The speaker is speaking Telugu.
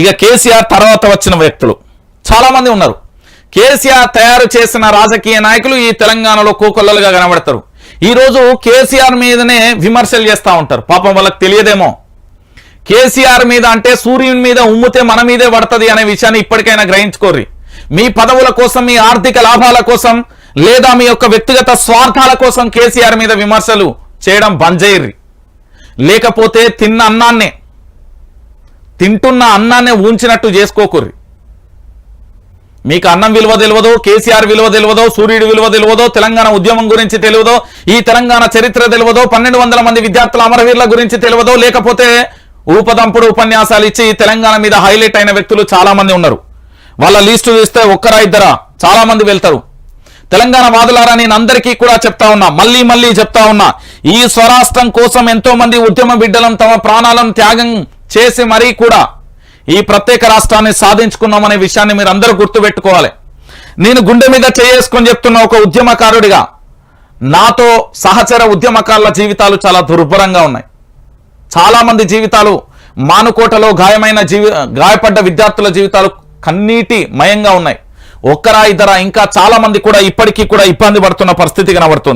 ఇక కేసీఆర్ తర్వాత వచ్చిన వ్యక్తులు. చాలామంది ఉన్నారు. కేసీఆర్ తయారు చేసిన రాజకీయ నాయకులు ఈ తెలంగాణలో కోకొల్లలుగా కనబడతారు. ఈ రోజు కేసీఆర్ మీదనే విమర్శలు చేస్తూ ఉంటారు. పాపం వాళ్ళకి తెలియదేమో. కేసీఆర్ మీద అంటే సూర్యుని మీద ఉమ్మితే మన మీదే పడుతుంది అనే విషయాన్ని ఇప్పటికైనా గ్రహించుకోర్రి. మీ పదవుల కోసం మీ ఆర్థిక లాభాల కోసం లేదా మీ యొక్క వ్యక్తిగత స్వార్థాల కోసం కేసీఆర్ మీద విమర్శలు చేయడం బంద్ చేయర్రి లేకపోతే తిన్న అన్నాన్నే తింటున్న అన్నాన్ని ఊంచినట్టు చేసుకోకుర్రి మీకు అన్నం విలువ తెలియదో కేసీఆర్ విలువ తెలియదో సూర్యుడు విలువ తెలియదో తెలంగాణ ఉద్యమం గురించి తెలియదో ఈ తెలంగాణ చరిత్ర తెలియదో పన్నెండు వందల మంది విద్యార్థుల అమరవీరుల గురించి తెలియదో లేకపోతే ఊపదంపుడు ఉపన్యాసాలు ఇచ్చి ఈ తెలంగాణ మీద హైలైట్ అయిన వ్యక్తులు చాలా మంది ఉన్నారు. వాళ్ళ లిస్టు చూస్తే ఒక్కరా ఇద్దరా? చాలా మంది వెళ్తారు. తెలంగాణ వాదులారా నేను అందరికీ కూడా చెప్తా ఉన్నా మళ్ళీ మళ్ళీ చెప్తా ఉన్నా ఈ స్వరాష్ట్రం కోసం ఎంతో మంది ఉద్యమ బిడ్డలను తమ ప్రాణాలను త్యాగం చేసి మరీ కూడా ఈ ప్రత్యేక రాష్ట్రాన్ని సాధించుకున్నామనే విషయాన్ని మీరు అందరూ గుర్తుపెట్టుకోవాలి. నేను గుండె మీద చేసుకొని చెప్తున్న ఒక ఉద్యమకారుడిగా నాతో సహచర ఉద్యమకారుల జీవితాలు చాలా దుర్భరంగా ఉన్నాయి. చాలా మంది జీవితాలు మానుకోటలో గాయమైన జీవి గాయపడ్డ విద్యార్థుల జీవితాలు కన్నీటి మయంగా ఉన్నాయి. ఒక్కరా ఇద్దరా ఇంకా చాలామంది కూడా ఇప్పటికీ కూడా ఇబ్బంది పడుతున్న పరిస్థితి కనబడుతుంది.